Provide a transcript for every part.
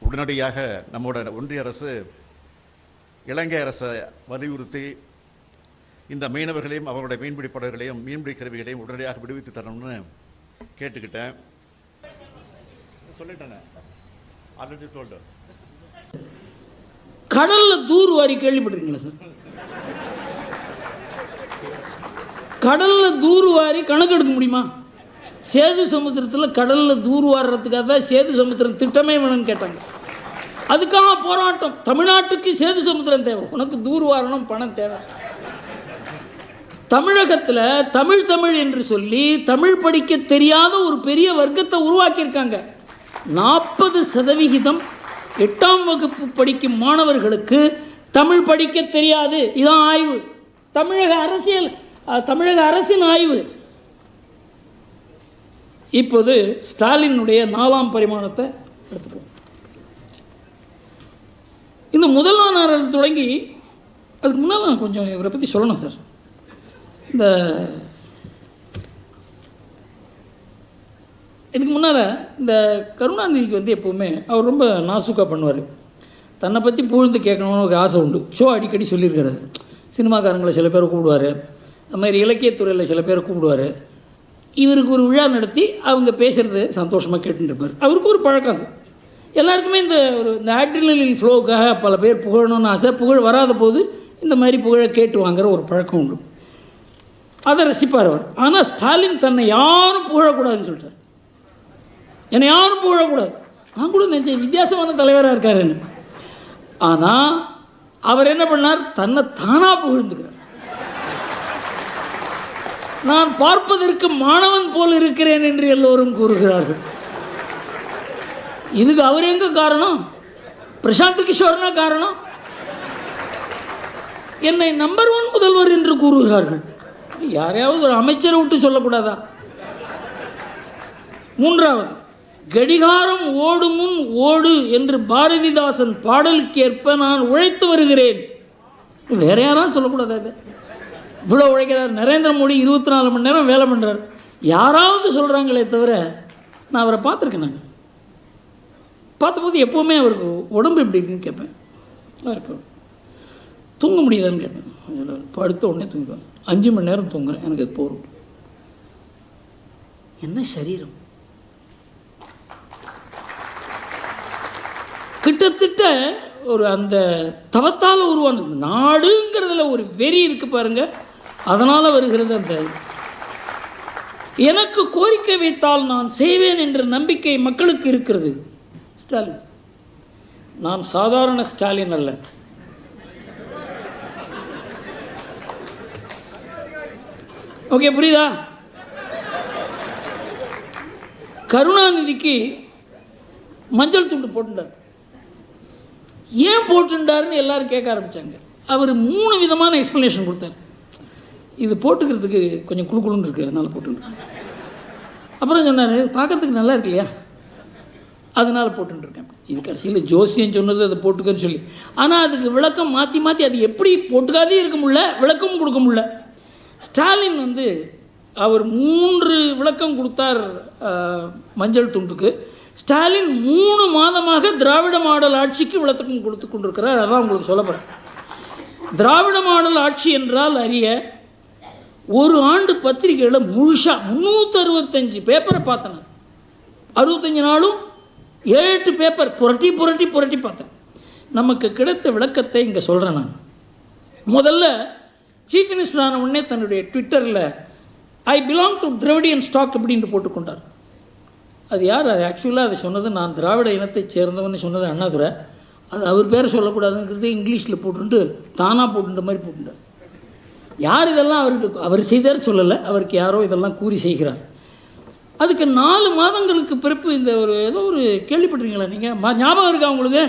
உடனடியாக நம்மோட ஒன்றிய அரசு இலங்கை அரசை வலியுறுத்தி இந்த மீனவர்களையும் அவர்களுடைய மீன்பிடி படகுகளையும் மீன்பிடி கருவிகளையும் உடனடியாக விடுவித்து தரணும்னு கேட்டுக்கிட்டேன். சொல்லிட்டேன். ஆல்ரெடி டோல்டு கடல்ல தூர் வாரி கேள்விப்பட்டிருக்கீங்களா சார்? கடல்ல தூர் வாரி கணக்கு எடுக்க முடியுமா? சேது சமுத்திரத்தில் கடலில் தூர் வாடுறதுக்காக தான் சேது சமுத்திரம் திட்டமே வேணும்னு கேட்டாங்க. அதுக்காக போராட்டம். தமிழ்நாட்டுக்கு சேது சமுத்திரம் தேவை. உனக்கு தூர் வாரணும் பணம் தேவை. தமிழகத்தில் தமிழ் தமிழ் என்று சொல்லி தமிழ் படிக்க தெரியாத ஒரு பெரிய வர்க்கத்தை உருவாக்கியிருக்காங்க. நாற்பது சதவிகிதம் எட்டாம் வகுப்பு படிக்கும் மாணவர்களுக்கு தமிழ் படிக்க தெரியாது. இதான் ஆய்வு. தமிழக அரசியல் தமிழக அரசின் ஆய்வு. இப்போது ஸ்டாலினுடைய நாலாம் பரிமாணத்தை எடுத்துப்போம் இந்த முதலாம் நாள் தொடங்கி அதுக்கு முன்னால் நான் கொஞ்சம் இவரை பற்றி சொல்லணும் சார். இந்த இதுக்கு முன்னால் இந்த கருணாநிதிக்கு வந்து எப்போவுமே அவர் ரொம்ப நாசுக்காக பண்ணுவார். தன்னை பற்றி புகழ்ந்து கேட்கணும்னு ஒரு ஆசை உண்டு. ஷோ அடிக்கடி சொல்லியிருக்காரு சினிமாக்காரங்களை சில பேர் கூப்பிடுவார். அது மாதிரி இலக்கியத்துறையில் சில பேர் கூப்பிடுவார். இவருக்கு ஒரு விழா நடத்தி அவங்க பேசுகிறத சந்தோஷமாக கேட்டுருப்பார் இருப்பார். அவருக்கு ஒரு பழக்கம் அது. எல்லாருக்குமே இந்த ஒரு இந்த ஆட்ரினலின் ஃப்ளோக்காக பல பேர் புகழணும்னு ஆசை. புகழ் வராத போது இந்த மாதிரி புகழை கேட்டு வாங்குகிற ஒரு பழக்கம் உண்டு. அதை ரசிப்பார் அவர். ஆனால் ஸ்டாலின் தன்னை யாரும் புகழக்கூடாதுன்னு சொல்லிட்டார். என்னை யாரும் புகழக்கூடாது. நான் கூட நினச்சேன் வித்தியாசமான தலைவராக இருக்காருன்னு. ஆனால் அவர் என்ன பண்ணார்? தன்னை தானாக புகழ்ந்துக்கிறார். நான் பார்ப்பதற்கு மாணவன் போல் இருக்கிறேன் என்று எல்லோரும் கூறுகிறார்கள். இதுக்கு அவர் எங்க காரணம்? பிரசாந்த் கிஷோர்னா காரணம்? என்னை நம்பர் ஒன் முதல்வர் என்று கூறுகிறார்கள். யாரையாவது ஒரு அமைச்சரை விட்டு சொல்லக்கூடாதா? மூன்றாவது கடிகாரம் ஓடும் முன் ஓடு என்று பாரதிதாசன் பாடலுக்கேற்ப நான் உழைத்து வருகிறேன். வேற யாரும் சொல்லக்கூடாதா இது? இவ்வளோ உழைக்கிறார். நரேந்திர மோடி இருபத்தி நாலு மணி நேரம் வேலை பண்ணுறார் யாராவது சொல்கிறாங்களே தவிர நான் அவரை பார்த்துருக்கேன் நான். பார்த்தபோது எப்போவுமே அவருக்கு உடம்பு எப்படி இருக்குன்னு கேட்பேன். நல்லா தூங்க முடியலன்னு கேட்பேன். படுத்த உடனே தூங்கிடுவேன் அஞ்சு மணி நேரம் தூங்குறேன். எனக்கு அது போகும் என்ன சரீரம்? கிட்டத்தட்ட ஒரு அந்த தவத்தால் உருவானது. நாடுங்கிறதுல ஒரு வெறி இருக்கு பாருங்க. அதனால் வருகிறது அந்த எனக்கு கோரிக்கை வைத்தால் நான் செய்வேன் என்ற நம்பிக்கை மக்களுக்கு இருக்கிறது. ஸ்டாலின். நான் சாதாரண ஸ்டாலின் அல்ல. ஓகே புரியுதா? கருணாநிதிக்கு மஞ்சள் துண்டு போட்டுட்டார் ஏன் போட்டுட்டாருன்னு எல்லாரும் கேட்க ஆரம்பிச்சாங்க. அவர் மூணு விதமான எக்ஸ்ப்ளனேஷன் கொடுத்தார். இது போட்டுக்கிறதுக்கு கொஞ்சம் குழுக்குழுன்னு இருக்கு அதனால் போட்டுருக்கேன் அப்புறம் சொன்னார் பார்க்கறதுக்கு நல்லா இருக்கு இல்லையா? அதனால் போட்டுருக்கேன் இது கடைசியில் ஜோசியம் சொன்னது அதை போட்டுக்கன்னு சொல்லி. ஆனால் அதுக்கு விளக்கம் மாற்றி மாற்றி அது எப்படி போட்டுக்காதே இருக்க முடியல விளக்கமும் கொடுக்க முடியல. ஸ்டாலின் வந்து அவர் மூன்று விளக்கம் கொடுத்தார் மஞ்சள் துண்டுக்கு. ஸ்டாலின் மூணு மாதமாக திராவிட மாடல் ஆட்சிக்கு விளக்கம் கொடுத்து கொண்டிருக்கிறார் அதான் உங்களுக்கு சொல்லப்படுறேன் திராவிட மாடல் ஆட்சி என்றால் அறிய ஒரு ஆண்டு பத்திரிகையில் முழுசாக முந்நூற்றறுபத்தஞ்சு பேப்பரை பார்த்தேன் அறுபத்தஞ்சு நாளும் ஏழு எட்டு பேப்பர் புரட்டி புரட்டி புரட்டி பார்த்தேன். நமக்கு கிடைத்த விளக்கத்தை இங்கே சொல்கிறேன் நான். முதல்ல சீஃப் மினிஸ்டர் ஆன உடனே தன்னுடைய ட்விட்டரில் I belong to Dravidian stock அப்படின்ட்டு போட்டுக்கொண்டார் அது யார்? அது ஆக்சுவலாக அதை சொன்னது நான் திராவிட இனத்தைச் சேர்ந்தவன் சொன்னது அண்ணாதுரை. அது அவர் பேரை சொல்லக்கூடாதுங்கிறது இங்கிலீஷில் போட்டுட்டு தானாக போட்டுன்ற மாதிரி போட்டுட்டார் யார் இதெல்லாம் அவருக்கு அவர் செய்தார் சொல்லலை அவருக்கு யாரோ இதெல்லாம் கூறி செய்கிறார். அதுக்கு நாலு மாதங்களுக்கு பிறப்பு இந்த ஒரு ஏதோ ஒரு கேள்விப்பட்டிருக்கீங்களா நீங்கள் ஞாபகம் இருக்கா உங்களுக்கு?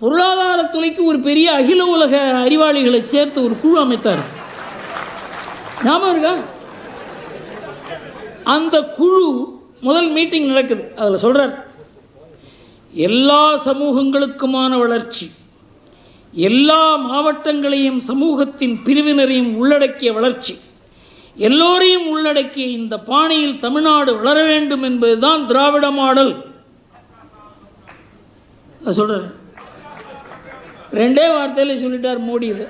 பொருளாதாரத்துறைக்கு ஒரு பெரிய அகில உலக அறிவாளிகளை சேர்த்து ஒரு குழு அமைத்தார். ஞாபகம் இருக்கா? அந்த குழு முதல் மீட்டிங் நடக்குது. அதில் சொல்கிறார் எல்லா சமூகங்களுக்குமான வளர்ச்சி எல்லா மாவட்டங்களையும் சமூகத்தின் பிரிவினரையும் உள்ளடக்கிய வளர்ச்சி. எல்லோரையும் உள்ளடக்கிய இந்த பாணியில் தமிழ்நாடு வளர வேண்டும் என்பதுதான் திராவிட மாடல். அது ரெண்டே வார்த்தையில் சொல்லிட்டார் மோடி இது.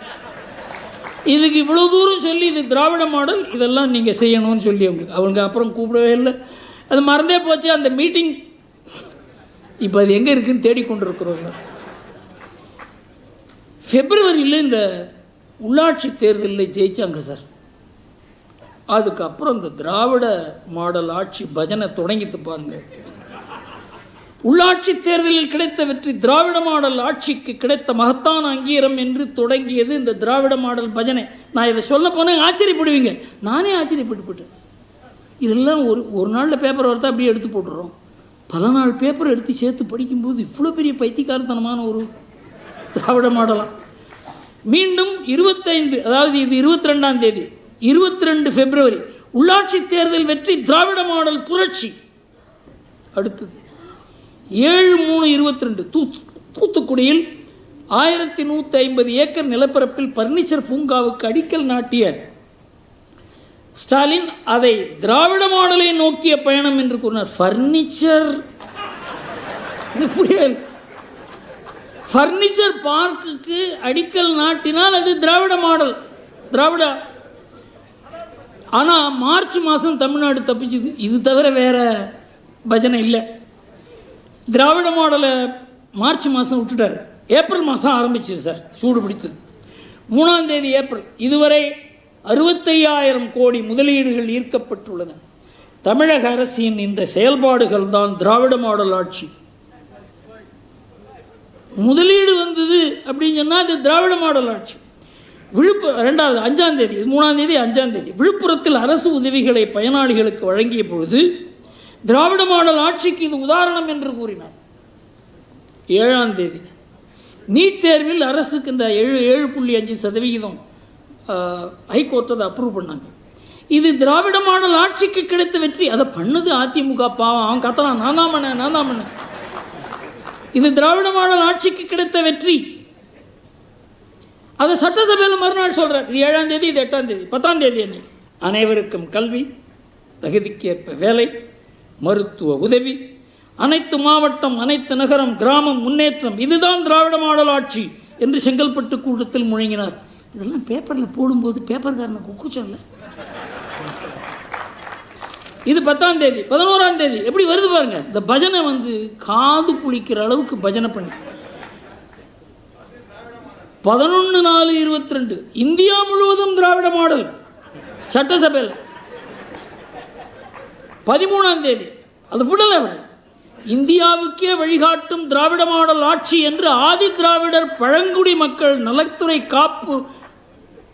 இதுக்கு இவ்வளோ தூரம் சொல்லி இது திராவிட மாடல் இதெல்லாம் நீங்கள் செய்யணும்னு சொல்லி அவங்களுக்கு. அவங்க அப்புறம் கூப்பிடவே இல்லை. அது மறந்தே போச்சு. அந்த மீட்டிங் இப்போ அது எங்கே இருக்குதுன்னு தேடிக்கொண்டு இருக்கிறோங்க பிப்ரவரியில் இந்த உள்ளாட்சி தேர்தலில் ஜெயித்தாங்க சார். அதுக்கப்புறம் இந்த திராவிட மாடல் ஆட்சி பஜனை தொடங்கிட்டு பாருங்க. உள்ளாட்சி தேர்தலில் கிடைத்த வெற்றி திராவிட மாடல் ஆட்சிக்கு கிடைத்த மகத்தான அங்கீகாரம் என்று தொடங்கியது இந்த திராவிட மாடல் பஜனை. நான் இதை சொல்ல போனேன் ஆச்சரியப்படுவீங்க. நானே ஆச்சரியப்பட்டு போட்டேன் இதெல்லாம் ஒரு ஒரு நாளில் பேப்பர் வரத்தா அப்படியே எடுத்து போட்டுறோம். பல நாள் பேப்பர் எடுத்து சேர்த்து படிக்கும்போது இவ்வளோ பெரிய பைத்தியக்காரத்தனமான ஒரு திராவிட மாடலாம். மீண்டும் இருபத்தைந்து அதாவது இது இருபத்தி ரெண்டாம் தேதி இருபத்தி ரெண்டு பிப்ரவரி உள்ளாட்சி தேர்தல் வெற்றி திராவிட மாடல் புரட்சி. அடுத்தது ஏழு மூணு இருபத்தி ரெண்டு தூத்து தூத்துக்குடியில் ஆயிரத்தி நூற்றி ஐம்பது ஏக்கர் நிலப்பரப்பில் பர்னிச்சர் பூங்காவுக்கு அடிக்கல் நாட்டிய ஸ்டாலின் அதை திராவிட மாடலை நோக்கிய பயணம் என்று கூறினார். ஃபர்னிச்சர் இது ஃபர்னிச்சர் பார்க்குக்கு அடிக்கல் நாட்டினால் அது திராவிட மாடல். திராவிட. ஆனால் மார்ச் மாதம் தமிழ்நாடு தப்பிச்சுது. இது தவிர வேற பஜனை இல்லை. திராவிட மாடலை மார்ச் மாதம் விட்டுட்டார். ஏப்ரல் மாதம் ஆரம்பிச்சது சார். சூடு பிடித்தது. மூணாம் தேதி ஏப்ரல். இதுவரை அறுபத்தையாயிரம் கோடி முதலீடுகள் ஈர்க்கப்பட்டுள்ளன. தமிழக அரசின் இந்த செயல்பாடுகள் தான் திராவிட மாடல் ஆட்சி. முதலீடு வந்தது அப்படின்னு சொன்னால் அது திராவிட மாடல் ஆட்சி. விழுப்புரம் ரெண்டாவது அஞ்சாம் தேதி மூணாம் தேதி அஞ்சாம் தேதி. விழுப்புரத்தில் அரசு உதவிகளை பயனாளிகளுக்கு வழங்கிய பொழுது திராவிட மாடல் ஆட்சிக்கு இது உதாரணம் என்று கூறினார். ஏழாம் தேதி. நீட் தேர்வில் அரசுக்கு இந்த ஏழு ஏழு புள்ளி அஞ்சு சதவிகிதம் ஹைகோர்ட் அதை அப்ரூவ் பண்ணாங்க. இது திராவிட மாடல் ஆட்சிக்கு கிடைத்த வெற்றி. அதை பண்ணது அதிமுக பாவம். அவன் கத்தலாம் நான் தான் பண்ணேன் நான் தான் பண்ணேன். இது திராவிட மாடல் ஆட்சிக்கு கிடைத்த வெற்றி. அதை சட்டசபையில் மறுநாள் சொல்கிறார் இது ஏழாம் தேதி இது எட்டாம் தேதி பத்தாம் தேதி அன்னைக்கு. அனைவருக்கும் கல்வி தகுதிக்கேற்ப வேலை மருத்துவ உதவி அனைத்து மாவட்டம் அனைத்து நகரம் கிராமம் முன்னேற்றம் இதுதான் திராவிட மாடல் ஆட்சி என்று செங்கல்பட்டு கூட்டத்தில் முழங்கினார். இதெல்லாம் பேப்பரில் போடும்போது பேப்பர்காரனை குக்குச்சோம்ல இது பத்தாம் தேதி பதினோராம் தேதி. எப்படி வருது பாருங்க. இந்த பஜனை வந்து காது புளிக்கிற அளவுக்கு பஜனை பண்ணி. பதினொன்று நாலு இருபத்தி ரெண்டு இந்தியா முழுவதும் திராவிட மாடல். சட்டசபையில். பதிமூணாம் தேதி. அது விடல அவர். இந்தியாவுக்கே வழிகாட்டும் திராவிட மாடல் ஆட்சி என்று ஆதி திராவிடர் பழங்குடி மக்கள் நலத்துறை காப்பு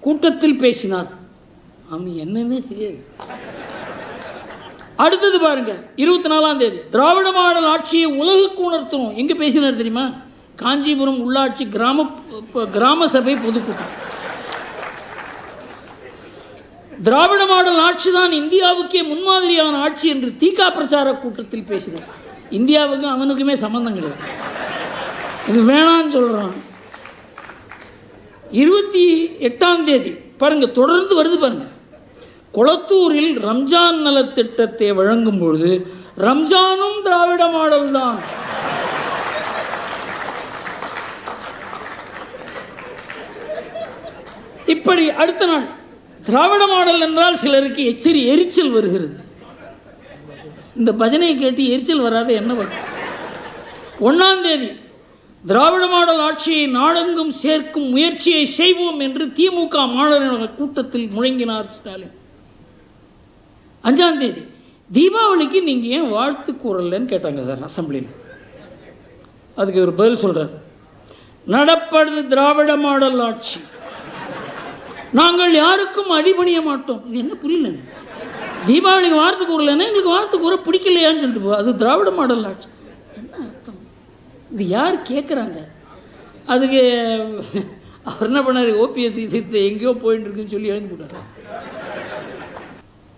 கூட்டத்தில் பேசினார். அவன் என்னன்னு தெரியாது. அடுத்தது பாருங்க இருபத்தி நாலாம் தேதி. திராவிட மாடல் ஆட்சியை உலகுக்கு உணர்த்தணும். எங்க பேசினார் தெரியுமா? காஞ்சிபுரம் உள்ளாட்சி கிராம கிராம சபை பொதுக்கூட்டம். திராவிட மாடல் ஆட்சி தான் இந்தியாவுக்கே முன்மாதிரியான ஆட்சி என்று தீகா பிரச்சார கூட்டத்தில் பேசினார். இந்தியாவுக்கும் அவனுக்குமே சம்பந்தம் கிடையாது இது வேணான்னு சொல்றான். இருபத்தி எட்டாம் தேதி பாருங்க தொடர்ந்து வருது பாருங்க. குளத்தூரில் ரம்ஜான் நலத்திட்டத்தை வழங்கும் பொழுது ரம்ஜானும் திராவிட மாடல் தான் இப்படி அடுத்த நாள் திராவிட மாடல் என்றால் சிலருக்கு எச்சரி எரிச்சல் வருகிறது. இந்த பஜனையை கேட்டு எரிச்சல் வராத என்ன வரும் ஒன்னாம் தேதி திராவிட மாடல் ஆட்சியை நாடெங்கும் சேர்க்கும் முயற்சியை செய்வோம் என்று திமுக மாணவர்கள் கூட்டத்தில் முழங்கினார் ஸ்டாலின். அஞ்சாம் தேதி. தீபாவளிக்கு நீங்க ஏன் வாழ்த்து கூறலன்னு கேட்டாங்க சார் அசம்பிளியில் அதுக்கு ஒரு பதில் சொல்கிறார் நடப்படுது திராவிட மாடல் ஆட்சி. நாங்கள் யாருக்கும் அடிபணிய மாட்டோம். இது என்ன புரியல? தீபாவளிக்கு வார்த்தை கூறலன்னா எங்களுக்கு வார்த்தை கூற பிடிக்கலையான்னு சொல்லிட்டு போ அது திராவிட மாடல் ஆட்சி. என்ன அர்த்தம்? இது யார் கேட்குறாங்க அதுக்கு அவர் என்ன பண்ணார்? ஓபிஎஸ் இது எங்கேயோ போயிட்டு இருக்குன்னு சொல்லி எழுந்து போட்டார்?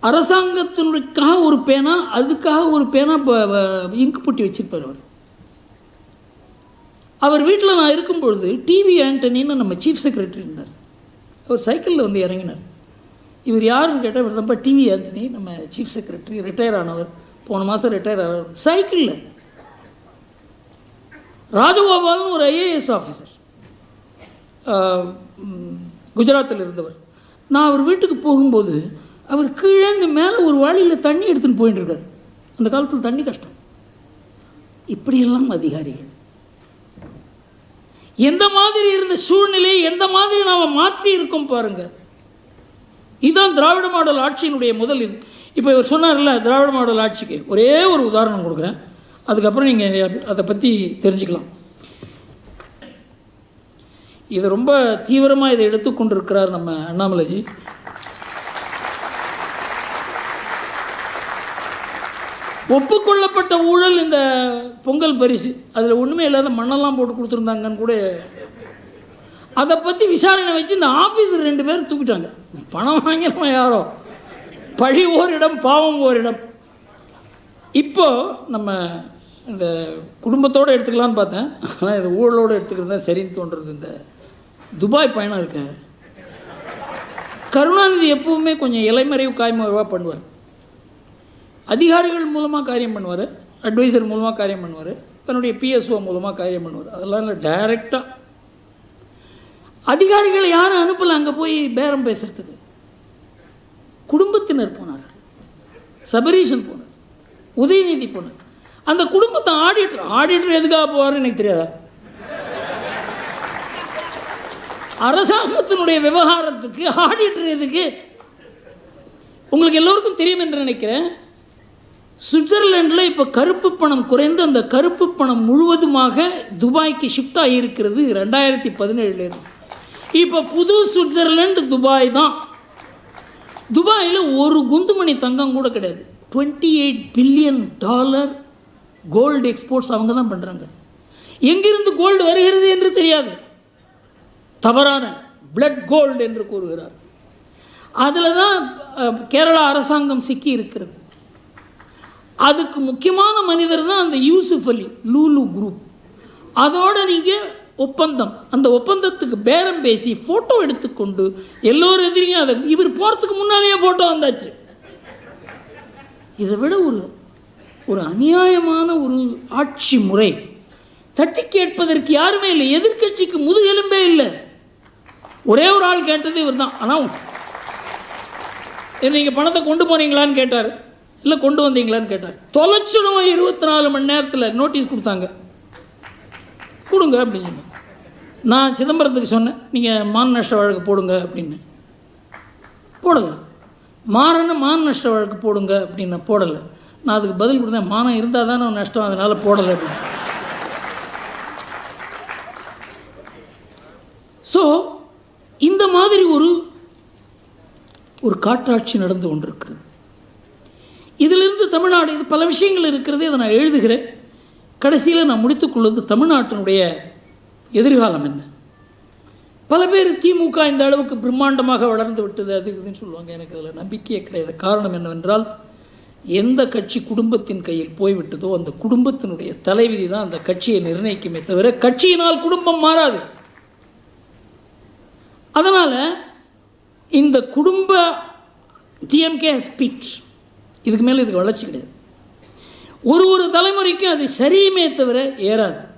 அரசாங்கத்தினுக்காக ஒரு பேனா அதுக்காக ஒரு பேனா இங்கு புட்டி வச்சிருப்பார் அவர். அவர் வீட்டில் நான் இருக்கும்பொழுது டிவி ஆண்டனின்னு நம்ம சீஃப் செக்ரட்டரி இருந்தார். அவர் சைக்கிளில் வந்து இறங்கினார். இவர் யாருன்னு கேட்டால் இவர் தான்ப்பா டிவி ஆண்டனி நம்ம சீஃப் செக்ரட்டரி ரிட்டையர் ஆனவர். போன மாதம் ரிட்டையர் ஆனவர். சைக்கிளில் ராஜகோபால்னு ஒரு ஐஏஎஸ் ஆஃபீஸர் குஜராத்தில் இருந்தவர். நான் அவர் வீட்டுக்கு போகும்போது அவர் கீழேந்து மேலே ஒரு வாளியில் தண்ணி எடுத்துன்னு போயிட்டு அந்த காலத்தில் தண்ணி கஷ்டம். இப்படியெல்லாம் அதிகாரிகள். எந்த மாதிரி இருந்த சூழ்நிலையை எந்த மாதிரி நாம் மாற்றி இருக்கோம் பாருங்க. இதுதான் திராவிட மாடல் ஆட்சியினுடைய முதல் இது. இப்போ இவர் சொன்னார்ல திராவிட மாடல் ஆட்சிக்கு. ஒரே ஒரு உதாரணம் கொடுக்குறேன். அதுக்கப்புறம் நீங்கள் அதை பற்றி தெரிஞ்சுக்கலாம். இதை ரொம்ப தீவிரமாக இதை எடுத்துக்கொண்டிருக்கிறார் நம்ம அண்ணாமலைஜி. ஒப்புக்கொள்ளப்பட்ட ஊழல் இந்த பொங்கல் பரிசு. அதில் ஒன்றுமே இல்லாத மண்ணெல்லாம் போட்டு கொடுத்துருந்தாங்கன்னு கூட அதை பற்றி விசாரணை வச்சு இந்த ஆஃபீஸர் ரெண்டு பேரும் தூக்கிட்டாங்க. பணம் வாங்கிடுமா யாரோ? பழி ஓரிடம் பாவம் ஓரிடம். இப்போ நம்ம இந்த குடும்பத்தோடு எடுத்துக்கலான்னு பார்த்தேன். ஆனால் இது ஊழலோடு எடுத்துக்கிறது தான் சரின்னு தோன்றுறது இந்த துபாய் பயணம் இருக்கு. கருணாநிதி எப்பவுமே கொஞ்சம் இலைமறைவு காய்மறைவாக பண்ணுவார். அதிகாரிகள் மூலமாக காரியம் பண்ணுவார் அட்வைசர் மூலமாக காரியம் பண்ணுவார் தன்னுடைய பிஎஸ்ஓ மூலமாக காரியம் பண்ணுவார். அதெல்லாம் இல்லை டைரெக்டாக அதிகாரிகளை யாரும் அனுப்பலை அங்கே போய் பேரம் பேசுறதுக்கு. குடும்பத்தினர் போனார் சபரீஷன் போனார். உதயநிதி போனார். அந்த குடும்பத்தை ஆடிட்டர் ஆடிட்டர் எதுக்காக போவார்னு எனக்கு தெரியாதா? அரசாங்கத்தினுடைய விவகாரத்துக்கு ஆடிட்டர் எதுக்கு? உங்களுக்கு எல்லோருக்கும் தெரியும் என்று நினைக்கிறேன். சுவிட்சர்லாண்டில் இப்போ கருப்பு பணம் குறைந்து அந்த கருப்பு பணம் முழுவதுமாக துபாய்க்கு ஷிஃப்ட் ஆகியிருக்கிறது ரெண்டாயிரத்தி பதினேழுலேருந்து. இப்போ புது சுவிட்சர்லாண்டு துபாய் தான். துபாயில் ஒரு குந்துமணி தங்கம் கூட கிடையாது. Twenty eight billion dollar gold exports அவங்க தான் பண்ணுறாங்க எங்கிருந்து கோல்டு வருகிறது என்று தெரியாது. தவறான பிளட் கோல்டு என்று கூறுகிறார். அதில் தான் கேரளா அரசாங்கம் சிக்கி இருக்கிறது அதுக்கு முக்கியமான மனிதர் தான் அந்த யூசுஃப் அலி லூலு குரூப். அதோட நீங்கள் ஒப்பந்தம் அந்த ஒப்பந்தத்துக்கு பேரம் பேசி ஃபோட்டோ எடுத்துக்கொண்டு எல்லோரும் எதிரியும் அதை இவர் போகிறதுக்கு முன்னாலேயே ஃபோட்டோ வந்தாச்சு. இதை விட ஒரு ஒரு அநியாயமான ஒரு ஆட்சி முறை. தட்டி கேட்பதற்கு யாருமே இல்லை எதிர்க்கட்சிக்கு முதுகெலும்பே இல்லை. ஒரே ஒரு ஆள் கேட்டது இவர் தான் ஆனால் நீங்கள் பணத்தை கொண்டு போனீங்களான்னு கேட்டார். இல்லை கொண்டு வந்தீங்களான்னு கேட்டார். தொலைச்சிடும் இருபத்தி நாலு மணி நேரத்தில் நோட்டீஸ் கொடுத்தாங்க. கொடுங்க அப்படின்னு சொன்னேன் நான் சிதம்பரத்துக்கு சொன்னேன் நீங்கள் மான் நஷ்ட வழக்கு போடுங்க அப்படின்னு. போடுங்க மாறன்னு மான் நஷ்ட வழக்கு போடுங்க அப்படின்னு நான் போடலை. நான் அதுக்கு பதில் கொடுத்தேன் மானம் இருந்தால் தானே நஷ்டம் அதனால் போடலை அப்படின்னு. ஸோ இந்த மாதிரி ஒரு ஒரு காட்டாட்சி நடந்து கொண்டிருக்கிறது. இதிலிருந்து தமிழ்நாடு இது பல விஷயங்கள் இருக்கிறது அதை நான் எழுதுகிறேன். கடைசியில் நான் முடித்துக்கொள்வது தமிழ்நாட்டினுடைய எதிர்காலம் என்ன? பல பேர் திமுக இந்த அளவுக்கு பிரம்மாண்டமாக வளர்ந்து விட்டது அது இதுன்னு சொல்லுவாங்க. எனக்கு அதில் நம்பிக்கையே கிடையாது. காரணம் என்னவென்றால் எந்த கட்சி குடும்பத்தின் கையில் போய்விட்டதோ அந்த குடும்பத்தினுடைய தலைவிதி தான் அந்த கட்சியை நிர்ணயிக்குமே தவிர கட்சியினால் குடும்பம் மாறாது. அதனால் இந்த குடும்ப டிஎம்கே ஸ்பீச் இதுக்கு மேலே இதுக்கு வளர்ச்சி கிடையாது. ஒரு ஒரு தலைமுறைக்கும் அது சரியுமே தவிர ஏறாது.